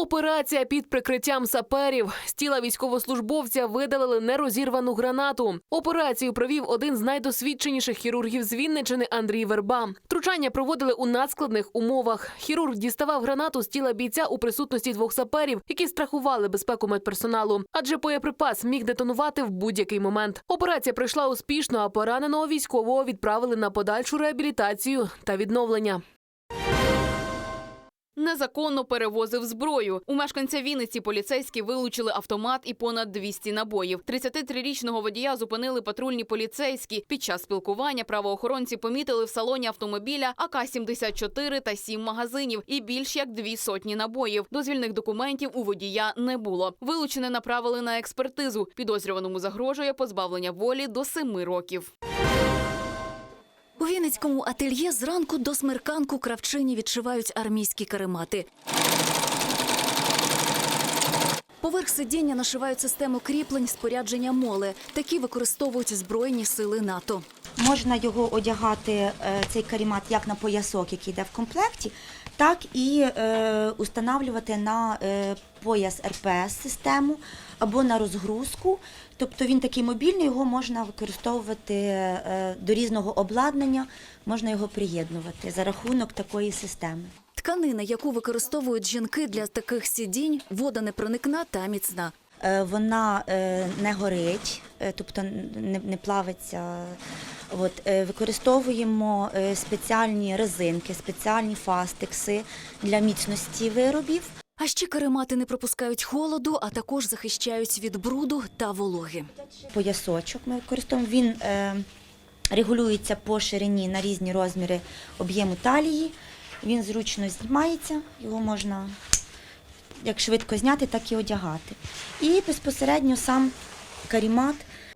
Операція під прикриттям саперів. З тіла військовослужбовця видалили нерозірвану гранату. Операцію провів один з найдосвідченіших хірургів з Вінничини Андрій Верба. Втручання проводили у надскладних умовах. Хірург діставав гранату з тіла бійця у присутності двох саперів, які страхували безпеку медперсоналу. Адже боєприпас міг детонувати в будь-який момент. Операція пройшла успішно, а пораненого військового відправили на подальшу реабілітацію та відновлення. Незаконно перевозив зброю. У мешканця Вінниці поліцейські вилучили автомат і понад 200 набоїв. 33-річного водія зупинили патрульні поліцейські. Під час спілкування правоохоронці помітили в салоні автомобіля АК-74 та 7 магазинів і більш як дві сотні набоїв. Дозвільних документів у водія не було. Вилучене направили на експертизу. Підозрюваному загрожує позбавлення волі до 7 років. Вінницькому ательє зранку до смерканку кравчині відшивають армійські каремати. Поверх сидіння нашивають систему кріплень спорядження моле. Такі використовують Збройні сили НАТО. Можна його одягати, е, цей карімат, як на поясок, який йде в комплекті, так і е, устанавлювати на е, пояс РПС-систему або на розгрузку. Тобто він такий мобільний, його можна використовувати е, до різного обладнання, можна його приєднувати за рахунок такої системи. Тканина, яку використовують жінки для таких сидінь, водонепроникна та міцна. Е, Вона е, не горить, е, тобто не, плавиться. От, використовуємо спеціальні резинки, спеціальні фастекси для міцності виробів. А ще каремати не пропускають холоду, а також захищають від бруду та вологи. Поясочок ми використовуємо. Він регулюється по ширині на різні розміри об'єму талії. Він зручно знімається, його можна як швидко зняти, так і одягати. І безпосередньо сам карімат.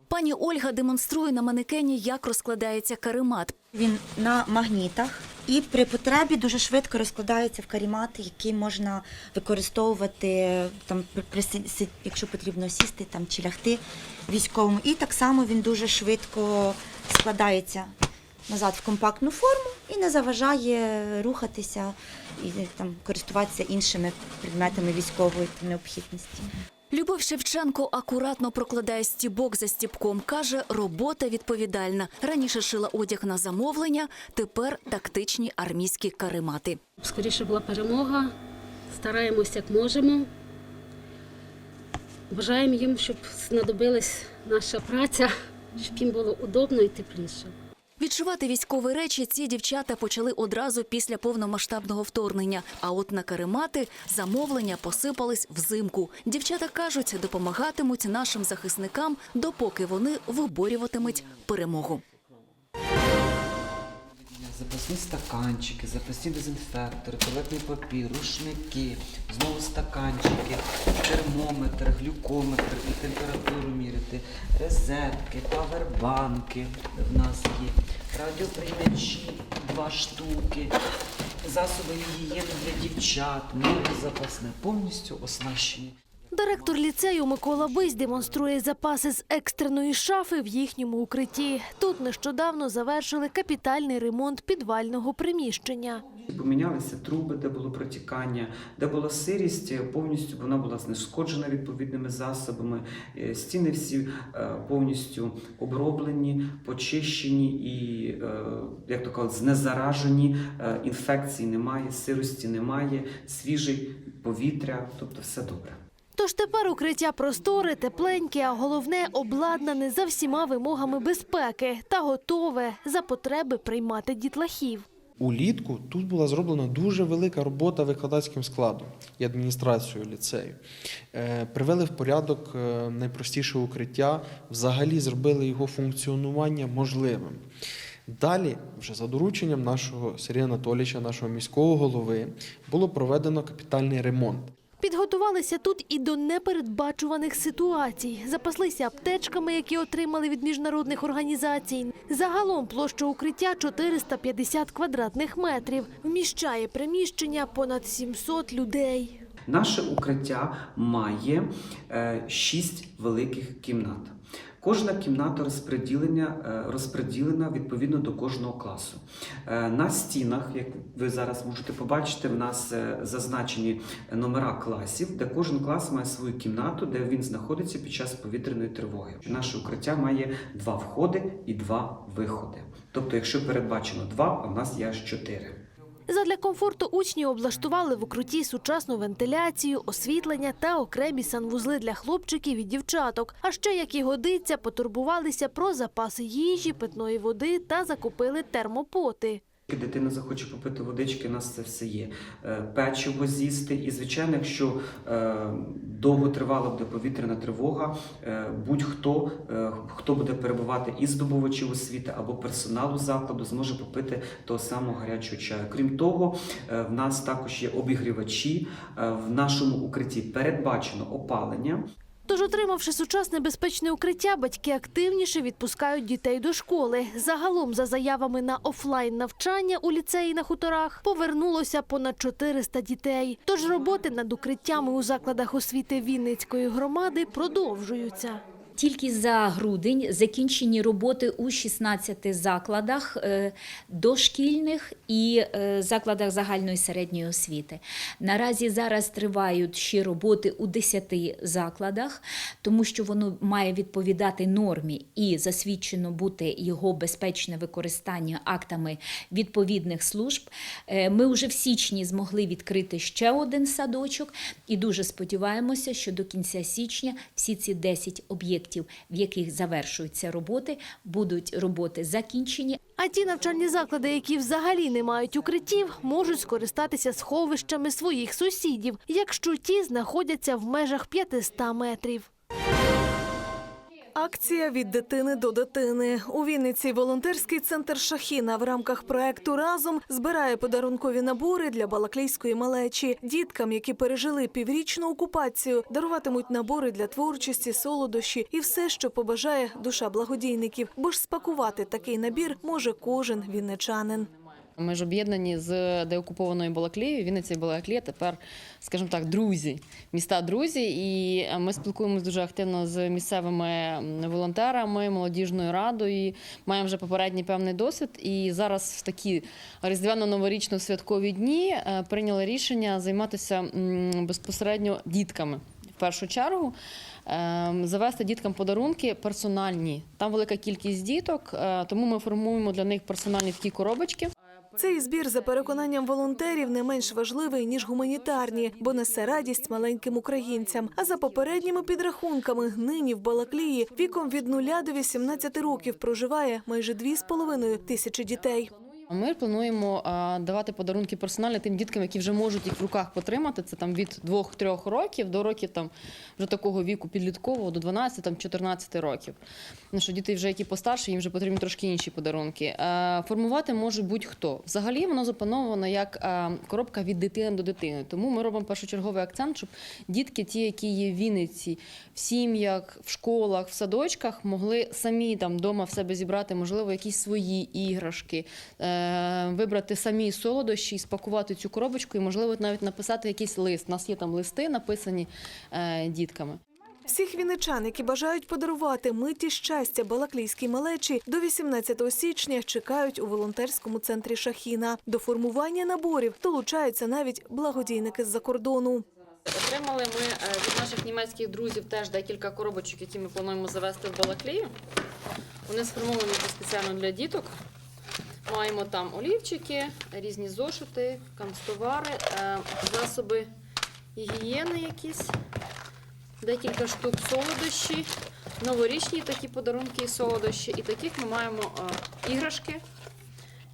Пані Ольга демонструє на манекені, як розкладається каремат. Він на магнітах і при потребі дуже швидко розкладається в карімат, який можна використовувати там, якщо потрібно сісти там, чи лягти військовому. І так само він дуже швидко складається назад в компактну форму і не заважає рухатися і там, користуватися іншими предметами військової необхідності. Любов Шевченко акуратно прокладає стібок за стібком. Каже, робота відповідальна. Раніше шила одяг на замовлення, тепер тактичні армійські каремати. Скоріше була перемога. Стараємося як можемо. Бажаємо їм, щоб знадобилась наша праця, щоб їм було удобно і тепліше. Відшивати військові речі ці дівчата почали одразу після повномасштабного вторгнення. А от на каремати замовлення посипались взимку. Дівчата кажуть, допомагатимуть нашим захисникам, допоки вони виборюватимуть перемогу. Запасні стаканчики, запасні дезінфектори, туалетний папір, рушники, знову стаканчики, термометр, глюкометр і температуру міряти, розетки, павербанки в нас є, радіоприймачі два штуки, засоби гігієни для дівчат, море запасне, повністю оснащені. Директор ліцею Микола Бись демонструє запаси з екстреної шафи в їхньому укритті. Тут нещодавно завершили капітальний ремонт підвального приміщення. Помінялися труби, де було протікання, де була сирість, повністю вона була знешкоджена відповідними засобами. Е, Стіни всі е, повністю оброблені, почищені і, е, як то кажуть, знезаражені. Інфекцій немає, сирості немає, свіже повітря, тобто все добре. Тож тепер укриття просторе, тепленьке, а головне обладнане за всіма вимогами безпеки та готове за потреби приймати дітлахів. Улітку тут була зроблена дуже велика робота викладацьким складом і адміністрацією ліцею. Е, Привели в порядок е, найпростіше укриття, взагалі зробили його функціонування можливим. Далі, вже за дорученням нашого Сергія Анатолійовича, нашого міського голови, було проведено капітальний ремонт. Підготувалися тут і до непередбачуваних ситуацій. Запаслися аптечками, які отримали від міжнародних організацій. Загалом площа укриття 450 квадратних метрів. Вміщає приміщення понад 700 людей. Наше укриття має е, шість великих кімнат. Кожна кімната розподілення е, розподілена відповідно до кожного класу. Е, На стінах, як ви зараз можете побачити, в нас е, зазначені номера класів, де кожен клас має свою кімнату, де він знаходиться під час повітряної тривоги. Наше укриття має два входи і два виходи. Тобто, якщо передбачено два, а в нас є аж чотири. Задля комфорту учні облаштували в укруті сучасну вентиляцію, освітлення та окремі санвузли для хлопчиків і дівчаток. А ще, як і годиться, потурбувалися про запаси їжі, питної води та закупили термопоти. Дитина захоче попити водички, у нас це все є. Е, Печиво з'їсти. І, звичайно, якщо е, довго тривала буде повітряна тривога, е, будь-хто, хто буде перебувати із здобувачів освіти або персоналу закладу, зможе попити того самого гарячого чаю. Крім того, в нас також є обігрівачі. В нашому укритті передбачено опалення. Тож, отримавши сучасне безпечне укриття, батьки активніше відпускають дітей до школи. Загалом, за заявами на офлайн навчання у ліцеї на хуторах, повернулося понад 400 дітей. Тож роботи над укриттями у закладах освіти Вінницької громади продовжуються. Тільки за грудень закінчені роботи у 16 закладах е, дошкільних і е, закладах загальної середньої освіти. Наразі зараз тривають ще роботи у 10 закладах, тому що воно має відповідати нормі і засвідчено бути його безпечне використання актами відповідних служб. Е, Ми вже в січні змогли відкрити ще один садочок і дуже сподіваємося, що до кінця січня всі ці 10 об'єктів, в яких завершуються роботи, будуть роботи закінчені. А ті навчальні заклади, які взагалі не мають укриттів, можуть скористатися сховищами своїх сусідів, якщо ті знаходяться в межах 500 метрів. Акція від дитини до дитини у Вінниці. Волонтерський центр Шахіна в рамках проекту разом збирає подарункові набори для балаклійської малечі. Діткам, які пережили піврічну окупацію, даруватимуть набори для творчості, солодощі і все, що побажає душа благодійників. Бо ж спакувати такий набір може кожен вінничанин. Ми ж об'єднані з деокупованою Балаклією. Вінниця і Балаклія тепер, скажімо так, друзі, міста друзі. І е, ми спілкуємося дуже активно з місцевими волонтерами, молодіжною радою. Маємо вже попередній певний досвід. І зараз в такі різдвяно-новорічно святкові дні е, прийняли рішення займатися безпосередньо дітками. В першу чергу ем, завести діткам подарунки персональні. Там велика кількість діток, е, тому ми формуємо для них персональні такі коробочки. Цей збір, за переконанням волонтерів, не менш важливий ніж гуманітарні, бо несе радість маленьким українцям. А за попередніми підрахунками, нині в Балаклії віком від 0 до 18 років проживає майже 2,5 тисячі дітей. Ми плануємо давати подарунки персонально тим діткам, які вже можуть їх в руках потримати. Це там від 2-3 років до років там вже такого віку підліткового до 12 там 14 років. Ну що діти вже які постарші, їм вже потрібні трошки інші подарунки. Формувати може будь-хто. Взагалі воно заплановано як коробка від дитини до дитини. Тому ми робимо першочерговий акцент, щоб дітки, ті, які є в Вінниці, в сім'ях, в школах, в садочках, могли самі там вдома в себе зібрати, можливо, якісь свої іграшки, е, вибрати самі солодощі, спакувати цю коробочку і, можливо, навіть написати якийсь лист. У нас є там листи, написані е, дітками. Всіх вінничан, які бажають подарувати миті щастя балаклійській малечі, до 18 січня чекають у волонтерському центрі Шахіна. До формування наборів долучаються навіть благодійники з-за кордону. Отримали ми е, від наших німецьких друзів теж декілька коробочок, які ми плануємо завести в Балаклію. Вони сформовані спеціально для діток. Маємо там олівчики, різні зошити, канцтовари, е, засоби гігієни якісь, декілька штук солодощі, новорічні такі подарунки і солодощі. І таких ми маємо е, іграшки,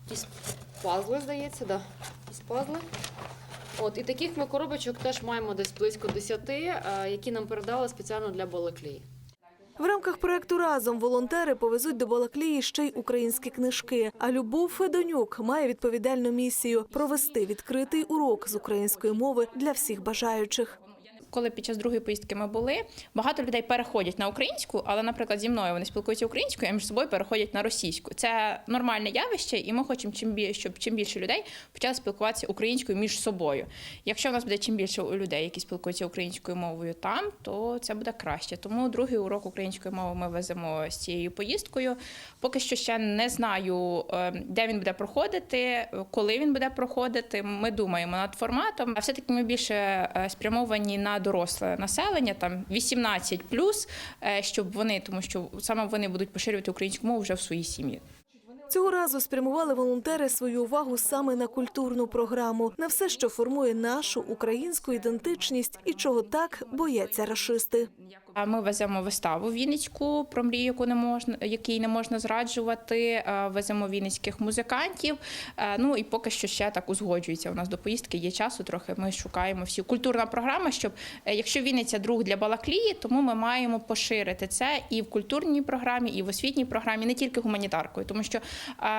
якісь пазли, здається, да, якісь пазли. От і таких ми коробочок теж маємо десь близько 10, е, які нам передали спеціально для Балаклії. В рамках проекту разом волонтери повезуть до Балаклії ще й українські книжки. А Любов Федонюк має відповідальну місію провести відкритий урок з української мови для всіх бажаючих. Коли під час другої поїздки ми були, багато людей переходять на українську, але, наприклад, зі мною вони спілкуються українською, а між собою переходять на російську. Це нормальне явище, і ми хочемо чим більше, щоб чим більше людей почали спілкуватися українською між собою. Якщо в нас буде чим більше людей, які спілкуються українською мовою там, то це буде краще. Тому другий урок української мови ми веземо з цією поїздкою. Поки що ще не знаю, е, де він буде проходити, коли він буде проходити. Ми думаємо над форматом. А все-таки ми більше е, спрямовані на доросле населення, там 18 плюс, щоб вони, тому що саме вони будуть поширювати українську мову вже в своїй сім'ї. Цього разу спрямували волонтери свою увагу саме на культурну програму, на все, що формує нашу українську ідентичність і чого так бояться рашисти. Ми веземо виставу Вінницьку про мрію, яку не можна, якій не можна зраджувати. Е, Веземо вінницьких музикантів. Е, Ну і поки що ще так узгоджується. У нас до поїздки є часу. Трохи ми шукаємо всі культурна програма. Щоб е, якщо Вінниця друг для Балаклії, тому ми маємо поширити це і в культурній програмі, і в освітній програмі, не тільки гуманітаркою, тому що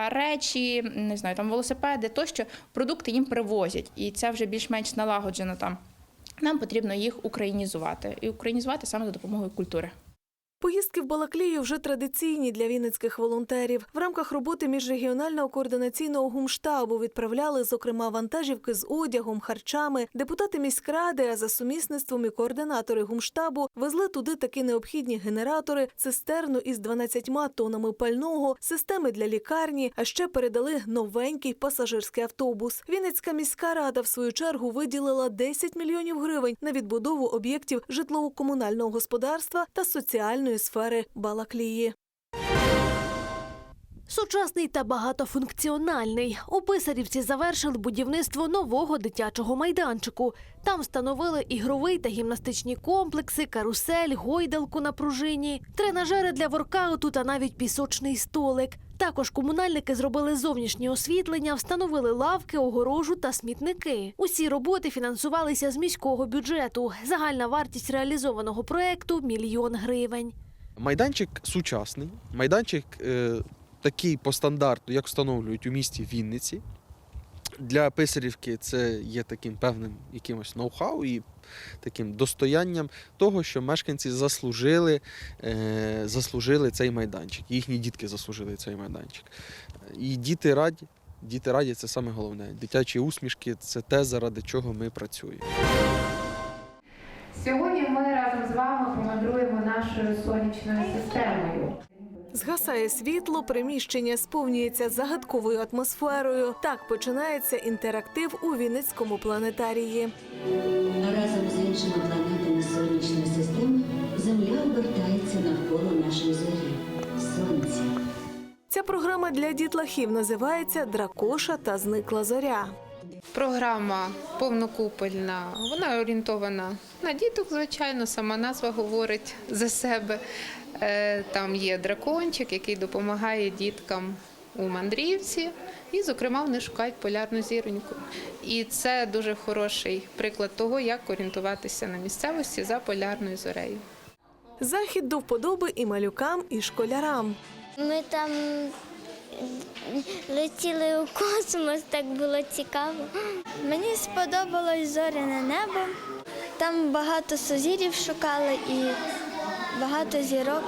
речі, не знаю, там велосипеди, тощо продукти їм привозять, і це вже більш-менш налагоджено там. Нам потрібно їх українізувати і українізувати саме за допомогою культури. Поїздки в Балаклію вже традиційні для вінницьких волонтерів. В рамках роботи міжрегіонального координаційного гумштабу відправляли, зокрема, вантажівки з одягом, харчами. Депутати міськради, а за сумісництвом і координатори гумштабу везли туди такі необхідні генератори, цистерну із 12 тонами пального, системи для лікарні, а ще передали новенький пасажирський автобус. Вінницька міська рада в свою чергу виділила 10 мільйонів гривень на відбудову об'єктів житлово-комунального господарства та соціальної сфери Балаклії. Сучасний та багатофункціональний. У Писарівці завершили будівництво нового дитячого майданчику. Там встановили ігровий та гімнастичні комплекси, карусель, гойдалку на пружині, тренажери для воркауту та навіть пісочний столик. Також комунальники зробили зовнішнє освітлення, встановили лавки, огорожу та смітники. Усі роботи фінансувалися з міського бюджету. Загальна вартість реалізованого проекту мільйон гривень. Майданчик сучасний, майданчик е, такий по стандарту, як встановлюють у місті Вінниці. Для Писарівки це є таким певним якимось ноу-хау і таким достоянням того, що мешканці заслужили, е, заслужили цей майданчик. Їхні дітки заслужили цей майданчик. І діти раді. Діти раді це саме головне. Дитячі усмішки це те, заради чого ми працюємо. Сьогодні ми разом з вами помандруємо нашою сонячною системою. Згасає світло, приміщення сповнюється загадковою атмосферою. Так починається інтерактив у Вінницькому планетарії. Разом з іншими планетами сонячної системи Земля обертається навколо нашої зорі Сонця. Ця програма для дітлахів називається Дракоша та зникла зоря. Програма повнокупольна, вона орієнтована на діток, звичайно, сама назва говорить за себе. Е, Там є дракончик, який допомагає діткам у мандрівці, і, зокрема, вони шукають полярну зіроньку. І це дуже хороший приклад того, як орієнтуватися на місцевості за полярною зорею. Захід до вподоби і малюкам, і школярам. Ми там летіли у космос, так було цікаво. Мені сподобалось зоряне небо. Там багато сузірів шукали і багато зірок.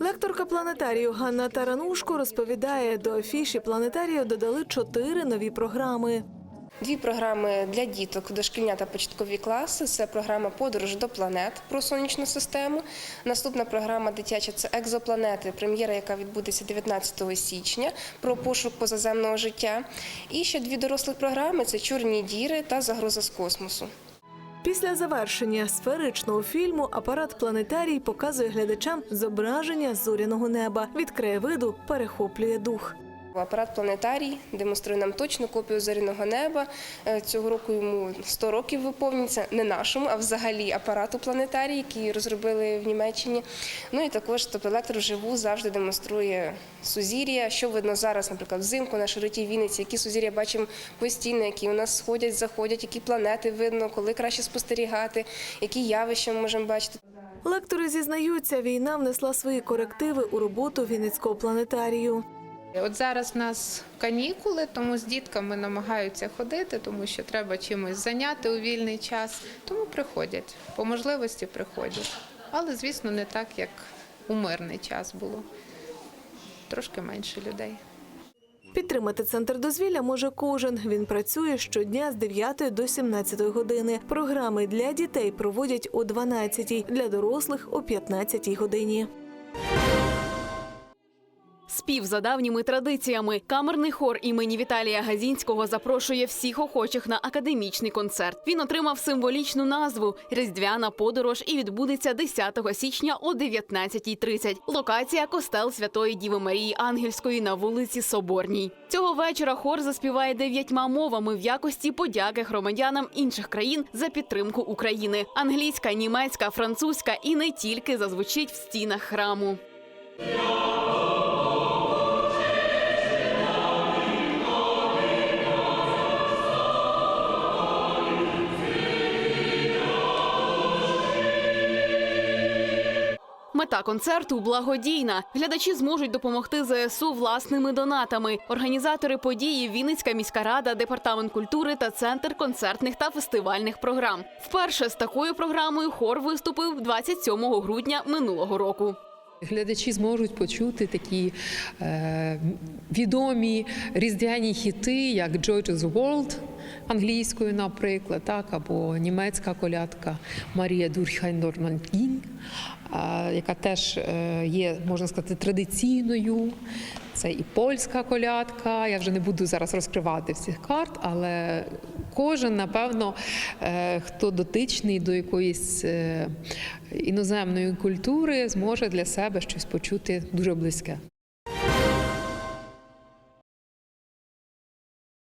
Лекторка планетарію Ганна Таранушко розповідає, до афіші планетарію додали чотири нові програми. Дві програми для діток дошкільня та початкові класи. Це програма Подорож до планет про сонячну систему. Наступна програма дитяча це екзопланети, прем'єра, яка відбудеться 19 січня про пошук позаземного життя. І ще дві дорослі програми це чорні діри та загроза з космосу. Після завершення сферичного фільму апарат планетарій показує глядачам зображення зоряного неба. Від краєвиду перехоплює дух. Апарат планетарій демонструє нам точну копію зоряного неба. Е, Цього року йому 100 років виповнюється не нашому, а взагалі апарату планетарій, який розробили в Німеччині. Ну і також тобто електро вживу завжди демонструє сузір'я. Що видно зараз, наприклад, взимку на широті Вінниці, які сузір'я бачимо постійно, які у нас сходять, заходять, які планети видно, коли краще спостерігати, які явища ми можемо бачити. Лектори зізнаються, війна внесла свої корективи у роботу Вінницького планетарію. От зараз у нас канікули, тому з дітками намагаються ходити, тому що треба чимось зайняти у вільний час. Тому приходять, по можливості приходять. Але, звісно, не так, як у мирний час було. Трошки менше людей. Підтримати центр дозвілля може кожен. Він працює щодня з 9 до 17 години. Програми для дітей проводять о 12, для дорослих о 15 годині. Спів за давніми традиціями. Камерний хор імені Віталія Газінського запрошує всіх охочих на академічний концерт. Він отримав символічну назву Різдвяна подорож і відбудеться 10 січня о 19.30. Локація костел Святої Діви Марії Ангельської на вулиці Соборній. Цього вечора хор заспіває дев'ятьма мовами в якості подяки громадянам інших країн за підтримку України. Англійська, німецька, французька і не тільки зазвучить в стінах храму. Мета концерту благодійна. Глядачі зможуть допомогти ЗСУ власними донатами. Організатори події Вінницька міська рада, департамент культури та центр концертних та фестивальних програм. Вперше з такою програмою хор виступив 27 грудня минулого року. Глядачі зможуть почути такі е, відомі різдвяні хіти, як the World англійською, наприклад, так, або німецька колядка Марія Дурхайн Нормандін, яка теж е, є, можна сказати, традиційною. Це і польська колядка. Я вже не буду зараз розкривати всіх карт, але кожен, напевно, е, хто дотичний до якоїсь е, іноземної культури, зможе для себе щось почути дуже близьке.